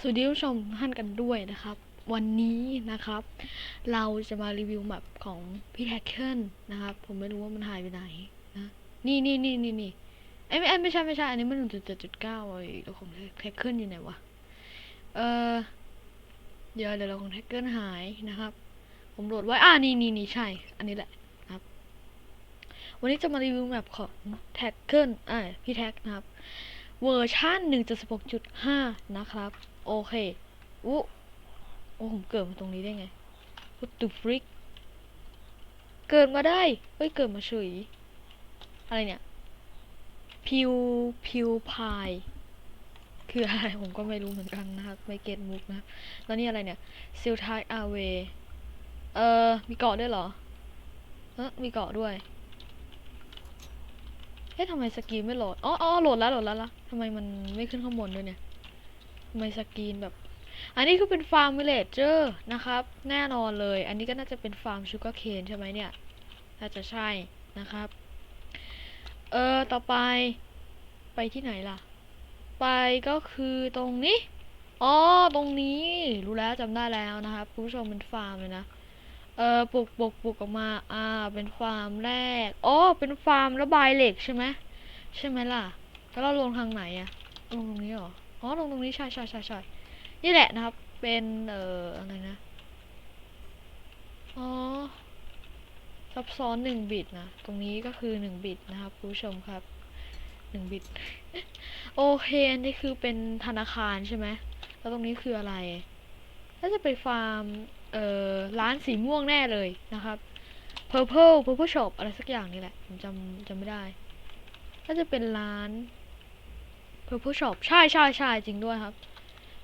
สวัสดีผู้ชมท่านกันด้วยนะครับ วันนี้นะครับ เราจะมารีวิวแมปของพี่แท็กเกิลนะครับ ผมไม่รู้ว่ามันหายไปไหนนะนี่นี่นี่นี่นี่ไอ้ไม่เอ้ไม่ใช่ไม่ใช่ อันนี้มันหนึ่งจุดเจ็ดจุดเก้าไอ้ตัวของแท็กเกิลอยู่ไหนวะเออเดี๋ยวเดี๋ยวเราของแท็กเกิลหายนะครับ ผมโหลดไว้อ่านี่นี่นี่ใช่ อันนี้แหละครับ วันนี้จะมารีวิวแมปของแท็กเกิลอ่าพี่แท็กนะครับเวอร์ชัน1.16.5 นะครับ โอเคอู้โอ้ผมเกิดมาตรงนี้ได้ไง What the frick เกิดมาได้ เฮ้ย เกิดมาเฉย อะไรเนี่ย พิว พิวพาย คืออะไร ผมก็ไม่รู้เหมือนกันนะครับ ไม่เก็ตมุกนะ แล้วนี่อะไรเนี่ยซิลไทอาเวเออ มีเกาะด้วยเหรอเออมีเกาะด้วยเอ๊ะทำไมสกีไม่โหลด อ๋ออ๋อโหลดแล้ว โหลดแล้วละทำไมมันไม่ขึ้นข้างบนด้วยเนี่ย ไมสกรีนแบบ อันนี้คือเป็นฟาร์มวิลเลจเจอร์นะครับ แน่นอนเลย อันนี้ก็น่าจะเป็นฟาร์มชูการ์เคนใช่ไหมเนี่ย น่าจะใช่นะครับ เออต่อไปไปที่ไหนล่ะ ไปก็คือตรงนี้ อ๋อ ตรงนี้ รู้แล้วจำได้แล้วนะครับคุณผู้ชมเป็นฟาร์มเลยนะ เออปลูกปลูกปลูกออกมา อ่า เป็นฟาร์มแรก อ๋อ เป็นฟาร์มระบายเหล็กใช่ไหม ใช่ไหมล่ะ แล้วเราลงทางไหนอะลงตรงนี้เหรอ อ๋อลงตรงนี้ใช่ใช่ใช่ใช่นี่แหละนะครับ เป็นเอ่ออะไรนะ อ๋อ ซับซ้อนหนึ่งบิตนะ ตรงนี้ก็คือหนึ่งบิตนะครับคุณผู้ชมครับหนึ่งบิต โอเค อันนี้คือเป็นธนาคารใช่ไหม แล้วตรงนี้คืออะไรน่าจะเป็นฟาร์ม เอ่อ ร้านสีม่วงแน่เลยนะครับ Purple Purple Shop อะไรสักอย่างนี่แหละ ผมจำจำไม่ได้ น่าจะเป็นร้าน Purple Shop ใช่ใช่ใช่จริงด้วยครับ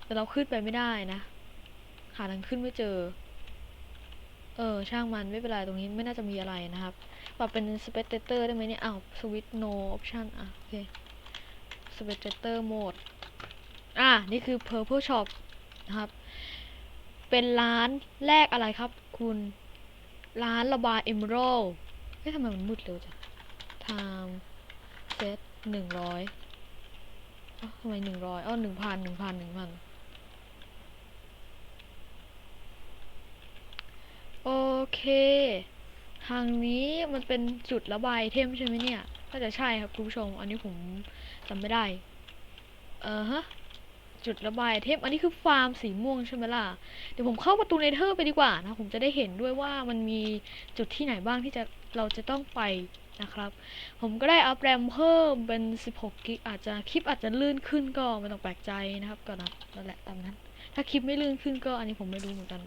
แต่เราขึ้นไปไม่ได้นะหาทางขึ้นไม่เจอ เออ ช่างมันไม่เป็นไรตรงนี้ไม่น่าจะมีอะไรนะครับปรับเป็น spectator ได้ไหมเนี่ยอ้าว switch no option อะโอเค spectator mode อะนี่คือ Purple Shop นะครับ เป็นร้านแรกอะไรครับ คุณ ร้านระบาย Emerald เฮ้ยทำไมมันมืดเร็วจัง time set หนึ่งร้อย ทำไมหนึ่งร้อยอ้าวหนึ่งพันหนึ่งพันหนึ่งพันโอเค ทางนี้มันเป็นจุดระบายเทมใช่ไหมเนี่ยน่าจะใช่ครับคุณผู้ชม อันนี้ผมจำไม่ได้ เออฮะ จุดระบายเทมอันนี้คือฟาร์มสีม่วงใช่ไหมล่ะ เดี๋ยวผมเข้าประตูเนเธอร์ไปดีกว่านะ ผมจะได้เห็นด้วยว่ามันมีจุดที่ไหนบ้างที่จะเราจะต้องไป นะครับ ผมก็ได้อัพแรมเพิ่มเป็น 16 กิก อาจจะคลิปอาจจะลื่นขึ้นก็ไม่ต้องแปลกใจนะครับก็นะนั่นแหละตามนั้น ถ้าคลิปไม่ลื่นขึ้นก็อันนี้ผมไม่รู้เหมือนกัน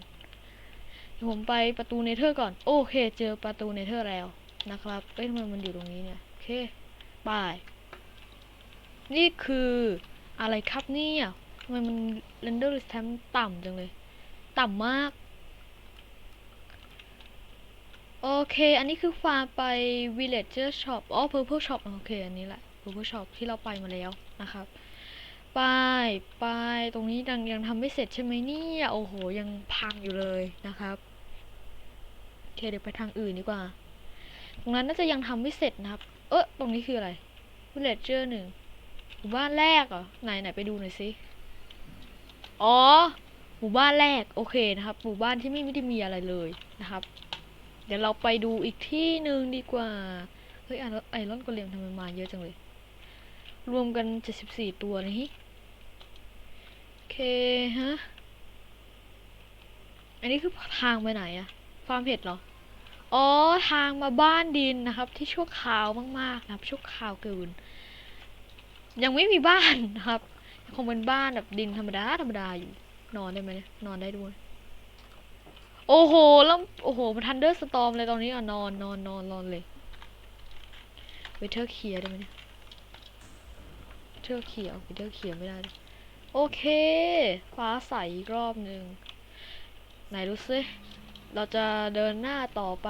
เดี๋ยวผมไปประตูเนเธอร์ก่อน โอเค เจอประตูเนเธอร์แล้วนะครับเอ้ยทำไมมันอยู่ตรงนี้เนี่ย โอเคไปนี่คืออะไรครับเนี่ยทำไมมัน render distance ต่ำจังเลย ต่ำมาก โอเค อันนี้คือฟาร์มไป villager shop อ๋อ purple shop โอเค อันนี้แหละ purple shop ที่เราไปมาแล้วนะครับ ไปไปตรงนี้ยังยังทำไม่เสร็จใช่ไหมเนี่ย โอ้โห ยังพังอยู่เลยนะครับโอเคเดี๋ยวไปทางอื่นดีกว่า ตรงนั้นน่าจะยังทำไม่เสร็จนะครับ เออตรงนี้คืออะไร villager หนึ่งหมู่บ้านแรกเหรอ ไหนไหนไปดูหน่อยสิ อ๋อ หมู่บ้านแรก โอเคนะครับ หมู่บ้านที่ไม่ไม่ได้มีอะไรเลยนะครับ เดี๋ยวเราไปดูอีกที่หนึ่งดีกว่า เฮ้ยไอรอนไอรอนโกเลมทำไมมาเยอะจังเลย รวมกัน74ตัวนะฮิโอเคฮะ อันนี้คือทางไปไหนอะฟาร์มเห็ดเหรอ อ๋อ ทางมาบ้านดินนะครับ ที่ชั่วคราวมากๆนะครับชั่วคราวเกิน ยังไม่มีบ้านนะครับ คงเป็นบ้านแบบดินธรรมดาธรรมดาอยู่ นอนได้ไหมเนี่ย นอนได้ด้วย โอ้โห แล้ว โอ้โหมันทันเดอร์สตอมเลยตอนนี้อะ นอนนอนนอนนอนเลยเวเทอร์เคลียร์ได้ไหมเนี่ยเทอร์เคลียร์เวเทอร์เคลียร์ไม่ได้ โอเค ฟ้าใสอีกรอบหนึ่งไหนดูซิเราจะเดินหน้าต่อไป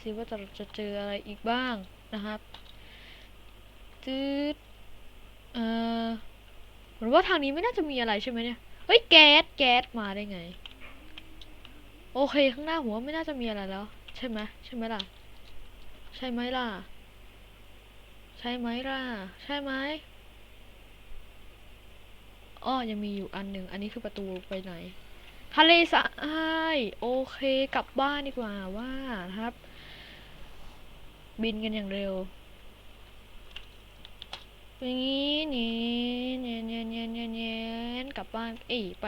ซิว่าจะจะเจออะไรอีกบ้างนะครับจืดเออเหมือนว่าทางนี้ไม่น่าจะมีอะไรใช่ไหมเนี่ย เฮ้ย แก๊ส แก๊สมาได้ไง โอเค ข้างหน้าหัวไม่น่าจะมีอะไรแล้ว ใช่ไหมใช่ไหมล่ะ ใช่ไหมล่ะ ใช่ไหมล่ะ ใช่ไหมอ้อยังมีอยู่อันหนึ่งอันนี้คือประตูไปไหน ทะเลสาบโอเค กลับบ้านดีกว่าว่านะครับ บินกันอย่างเร็วอย่างนี้นี่เนียนเนียนเนียนเนียนเนียนกลับบ้านเอ้ยไป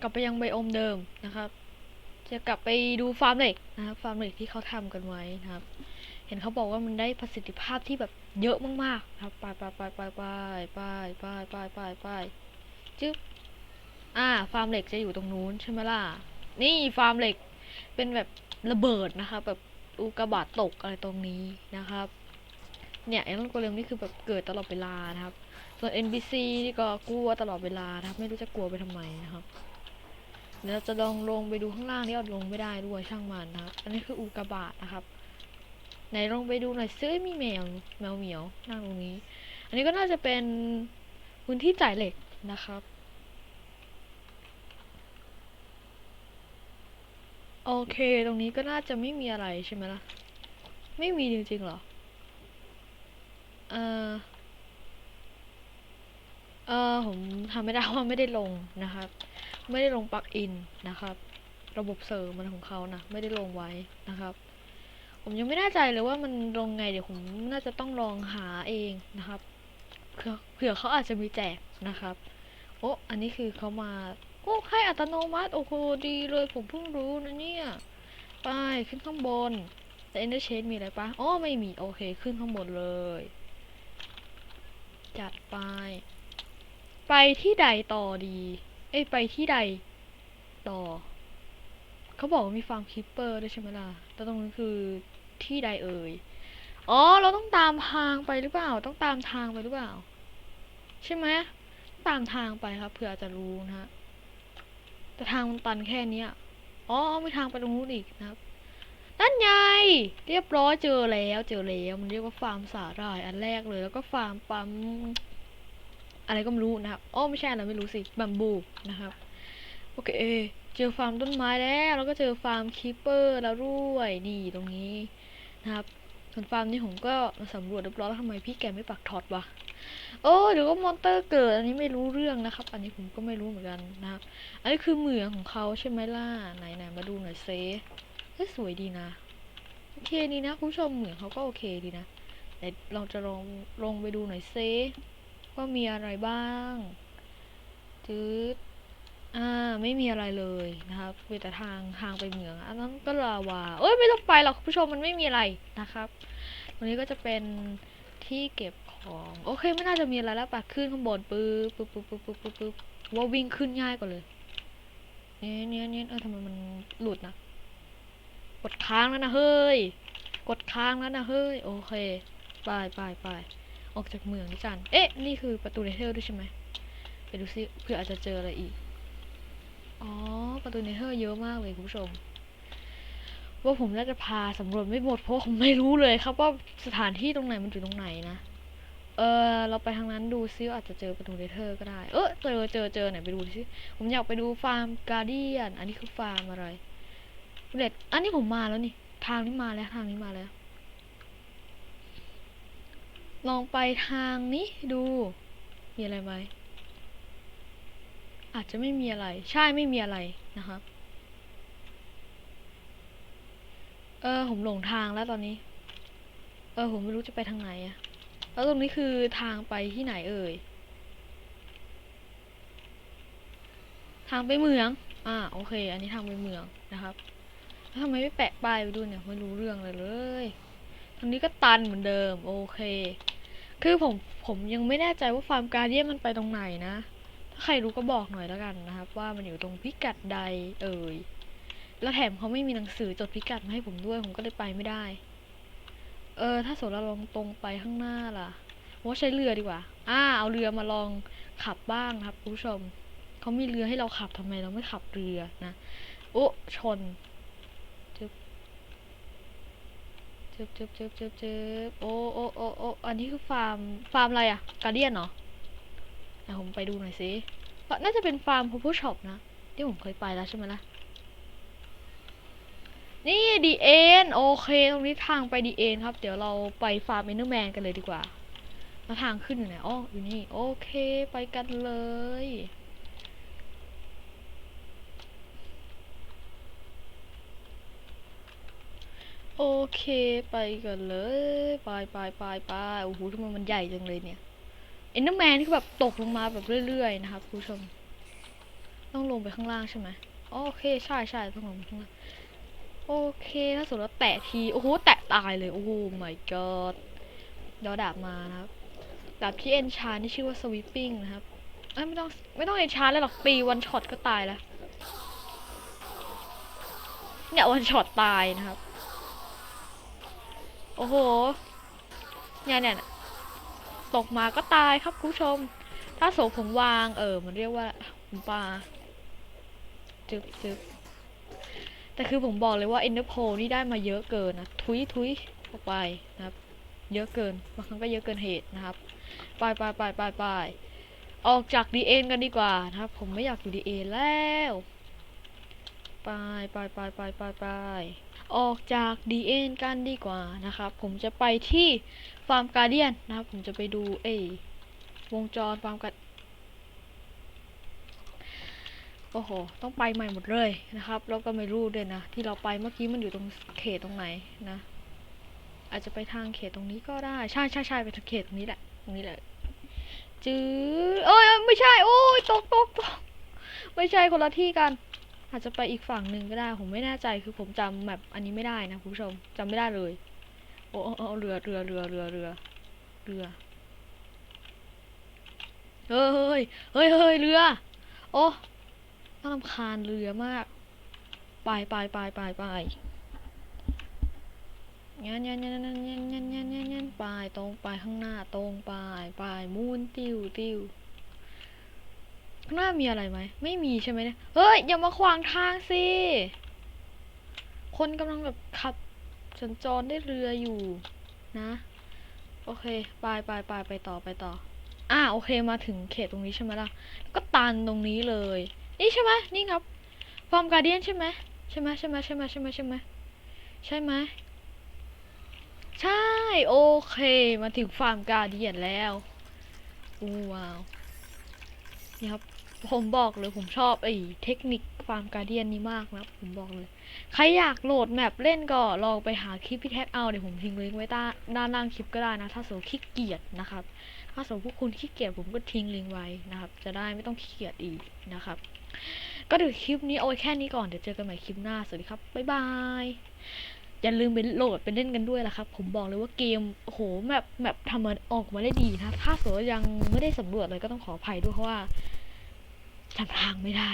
กลับไปยังไบโอมเดิมนะครับ จะกลับไปดูฟาร์มเหล็กนะครับฟาร์มเหล็กที่เขาทำกันไว้นะครับ เห็นเขาบอกว่ามันได้ประสิทธิภาพที่แบบเยอะมากๆนะครับไปไปไปไปไปไปไปไปไปไปจึ๊บอ่าฟาร์มเหล็กจะอยู่ตรงนู้นใช่ไหมล่ะนี่ฟาร์มเหล็กเป็นแบบระเบิดนะคะแบบอุกกาบาตตกอะไรตรงนี้นะครับ เนี่ยไอ้ต้นโกเลมนี่คือแบบเกิดตลอดเวลานะครับ ส่วน NPC นี่ก็กลัวตลอดเวลานะครับ ไม่รู้จะกลัวไปทำไมนะครับ เดี๋ยวเราจะลองลงไปดูข้างล่างที่เราลงไม่ได้ด้วยช่างมันนะครับ อันนี้คืออุกกาบาตนะครับไหนลงไปดูหน่อยซิเอ้ยมีแมวแมวเหมียวนั่งตรงนี้ อันนี้ก็น่าจะเป็นพื้นที่จ่ายเหล็กนะครับโอเค ตรงนี้ก็น่าจะไม่มีอะไรใช่ไหมล่ะ ไม่มีจริงๆหรอ เออเออผมทำไม่ได้ว่าไม่ได้ลงนะครับ ไม่ได้ลงปลั๊กอินนะครับ ระบบเสริมมันของเขานะไม่ได้ลงไว้นะครับ ผมยังไม่แน่ใจเลยว่ามันลงไงเดี๋ยวผมน่าจะต้องลองหาเองนะครับเผื่อเขาอาจจะมีแจกนะครับ โอ้อันนี้คือเขามาโอ้ให้อัตโนมัติโอ้โหดีเลยผมเพิ่งรู้นะเนี่ยไปขึ้นข้างบน แต่ Ender Chest มีอะไรปะอ๋อไม่มีโอเคขึ้นข้างบนเลย จัดไป ไปที่ใดต่อดี เอ้ยไปที่ใดต่อ เขาบอกว่ามีฟาร์มคิปเปอร์ด้วยใช่ไหมล่ะ แต่ตรงนั้คือที่ใดเอ่ย อ๋อ เราต้องตามทางไปหรือเปล่า ต้องตามทางไปหรือเปล่า ใช่ไหมตามทางไปครับเผื่อจจะรู้นะฮะ แต่ทางมันตันแค่เนี้ยอ๋อมีทางไปตรงนู้นอีกนะครับนั่นไง เรียบร้อยเจอแล้วเจอแล้ว มันเรียกว่าฟาร์มสาหร่ายอันแรกเลย แล้วก็ฟาร์มปั๊ม อะไรก็ไม่รู้นะครับอ๋อไม่ใช่อะไรไม่รู้สิบัมบูนะครับโอเคเจอฟาร์มต้นไม้แล้วแล้วก็เจอฟาร์มคีปเปอร์แล้วด้วยนี่ตรงนี้นะครับส่วนฟาร์มนี้ผมก็มาสำรวจเรียบร้อยแล้วทำไมพี่แกไม่ปักท็อตวะโอ้เดี๋ยวก็มอนเตอร์เกิดอันนี้ไม่รู้เรื่องนะครับ อันนี้ผมก็ไม่รู้เหมือนกันนะครับอันนี้คือเหมืองของเขาใช่ไหมล่ะไหนไหนมาดูหน่อยเซเฮ้ยสวยดีนะโอเคดีนะคุณผู้ชมเหมืองเขาก็โอเคดีนะแต่เราจะลองลงไปดูหน่อยเซ ว่ามีอะไรบ้างจืดอ่าไม่มีอะไรเลยนะครับมีแต่ทางทางไปเหมืองอันนั้นก็ลาวาเอ้ยไม่ต้องไปหรอกคุณผู้ชมมันไม่มีอะไรนะครับวันนี้ก็จะเป็นที่เก็บของโอเคไม่น่าจะมีอะไรแล้วปะขึ้นข้างบนปึ๊บปึ๊บปึ๊บปึ๊บปึ๊บปึ๊บว่าวิ่งขึ้นง่ายกว่าเลยเนี่ยเนี่ยเนี่ยเออทำไมมันหลุดนะกดค้างแล้วนะเฮ้ยกดค้างแล้วนะเฮ้ยโอเคไปไปไป ออกจากเมืองนี่กัน เอ๊ะ นี่คือประตูเนเธอร์ด้วยใช่ไหมไปดูซิเพื่ออาจจะเจออะไรอีก อ๋อ ประตูเนเธอร์เยอะมากเลยคุณผู้ชม ว่าผมน่าจะพาสำรวจไม่หมดเพราะผมไม่รู้เลยครับว่าสถานที่ตรงไหนมันอยู่ตรงไหนนะ เออเราไปทางนั้นดูซิว่าอาจจะเจอประตูเนเธอร์ก็ได้ เออเจอเจอเจอไหนไปดูดิซิผมอยากไปดูฟาร์มการ์เดียน อันนี้คือฟาร์มอะไรเด็ดอันนี้ผมมาแล้วนี่ ทางนี้มาแล้วทางนี้มาแล้ว ลองไปทางนี้ดู มีอะไรไหม อาจจะไม่มีอะไร ใช่ไม่มีอะไรนะครับ เออ ผมหลงทางแล้วตอนนี้ เออ ผมไม่รู้จะไปทางไหนอะแล้วตรงนี้คือทางไปที่ไหนเอ่ย ทางไปเมือง อ่า โอเค อันนี้ทางไปเมืองนะครับ แล้วทำไมไม่แปะป้ายไปด้วยเนี่ย ไม่รู้เรื่องเลยเลยทางนี้ก็ตันเหมือนเดิม โอเค คือผมผมยังไม่แน่ใจว่าฟาร์มการเดียนมันไปตรงไหนนะ ถ้าใครรู้ก็บอกหน่อยแล้วกันนะครับ ว่ามันอยู่ตรงพิกัดใดเอ่ย แล้วแถมเขาไม่มีหนังสือจดพิกัดมาให้ผมด้วย ผมก็เลยไปไม่ได้ เออ ถ้าสมเราลองตรงไปข้างหน้าล่ะว่าใช้เรือดีกว่า อ่า เอาเรือมาลองขับบ้างนะครับคุณผู้ชม เขามีเรือให้เราขับทำไมเราไม่ขับเรือนะ โอ้ชน จึบ จึบจึบจึบจึบจึบโอ้โอ้โอ้โอ้อันนี้คือฟาร์ม ฟาร์มอะไรอะการเดียนเหรอเดผมไปดูหน่อยสิน่าจะเป็นฟาร์ม p ู p ช็อปนะ ที่ผมเคยไปแล้วใช่ไหมล่ะ นี่ดีเอ็นโอเค ตรงนี้ทางไปดีเอ็นครับ เดี๋ยวเราไปฟาร์มเอนเดอร์แมนกันเลยดีกว่าไปแล้วทางขึ้นอยู่ไหนอ๋ออยู่นี่ โอเค ไปกันเลย โอเคไปกันเลยไปไปไปไปโอ้โหทำไมมันใหญ่จังเลยเนี่ยเอ็นเดอร์แมนที่แบบตกลงมาแบบเรื่อยๆนะครับคุณผู้ชม ต้องลงไปข้างล่างใช่ไหมโอเคใช่ใช่ต้องลงไปข้างล่างโอเคถ้าสมมติว่าแตะทีโอ้โหแตะตายเลยโอ้โห my god เดี๋ยวดาบมานะครับดาบที่เอนชานที่ชื่อว่า sweeping นะครับไม่ต้องไม่ต้องเอนชานเลยหรอกปีวันช็อตก็ตายแล้วเนี่ยวันช็อตตายนะครับ โอ้โหเนี่ยเนี่ยเนี่ยตกมาก็ตายครับคุณผู้ชม ถ้าโสผมวาง เออ มันเรียกว่าผมปลาจึบจึบแต่คือผมบอกเลยว่า Ender Pearl นี่ได้มาเยอะเกินนะ ทุยทุยออกไปนะครับ เยอะเกิน บางครั้งก็เยอะเกินเหตุนะครับ ไปไปไปไปไปออกจากดีเอ็นกันดีกว่านะครับ ผมไม่อยากอยู่ดีเอ็นแล้ว ไปไปไปไปไปไป ออกจากดีเอ็นกันดีกว่านะครับ ผมจะไปที่ฟาร์มการเดียนนะครับ ผมจะไปดูเอวงจรฟาร์มการโอ้โห ต้องไปใหม่หมดเลยนะครับ แล้วก็ไม่รู้ด้วยนะ ที่เราไปเมื่อกี้มันอยู่ตรงเขตตรงไหนนะ อาจจะไปทางเขตตรงนี้ก็ได้ ใช่ใช่ใช่ไปทางเขตตรงนี้แหละ ตรงนี้แหละ จื้อเอ้ยเอ้ยไม่ใช่ โอ้ย ตกตกตกไม่ใช่คนละที่กัน อาจจะไปอีกฝั่งหนึ่งก็ได้ ผมไม่แน่ใจคือผมจำแบบอันนี้ไม่ได้นะคุณผู้ชมจำไม่ได้เลยโอ้โอ้โอ้เรือเรือเรือเรือเรือเรือเฮ้ยเฮ้ยเฮ้ยเรือ โอ้น่ารำคาญเรือมาก ไปไปไปไปไปงั้นงั้นงั้นงั้นงั้นงั้นงั้นงั้นงั้นไปตรงไปข้างหน้าตรงไปไปมูนติวติว ข้างหน้ามีอะไรไหม ไม่มีใช่ไหมเนี่ย เฮ้ย อย่ามาขวางทางสิ คนกำลังแบบขับสัญจรได้เรืออยู่นะ โอเค ไปไปไปไปต่อไปต่อ อ่าโอเคมาถึงเขตตรงนี้ใช่ไหมล่ะ ก็ตันตรงนี้เลย นี่ใช่ไหมนี่ครับฟอร์มการเดียนใช่ไหมใช่ไหมใช่ไหมใช่ไหมใช่ไหมใช่ไหมใช่ไหมใช่ โอเค มาถึงฟาร์มการเดียนแล้วอู้ว้าวนี่ครับ ผมบอกเลยผมชอบไอ้เทคนิคฟาร์มการเดียนนี้มากนะ ผมบอกเลย ใครอยากโหลดแมปเล่นก็ลองไปหาคลิปพี่แท็กเอาเดี๋ยวผมทิ้งลิงก์ไว้ใต้ด้านล่างคลิปก็ได้นะ ถ้าสมมติขี้เกียจนะครับ ถ้าสมมติพวกคุณขี้เกียจผมก็ทิ้งลิงก์ไว้นะครับ จะได้ไม่ต้องขี้เกียจอีกนะครับ ก็เดี๋ยวคลิปนี้เอาไว้แค่นี้ก่อนเดี๋ยวเจอกันใหม่คลิปหน้าสวัสดีครับบ๊ายบายอย่าลืมไปโหลดไปเล่นกันด้วยล่ะครับ ผมบอกเลยว่าเกมโหแมปแมปทำมันออกมาได้ดีนะ ถ้าสมมติยังไม่ได้สำรวจเลยก็ต้องขออภัยด้วยเพราะว่า จำทางไม่ได้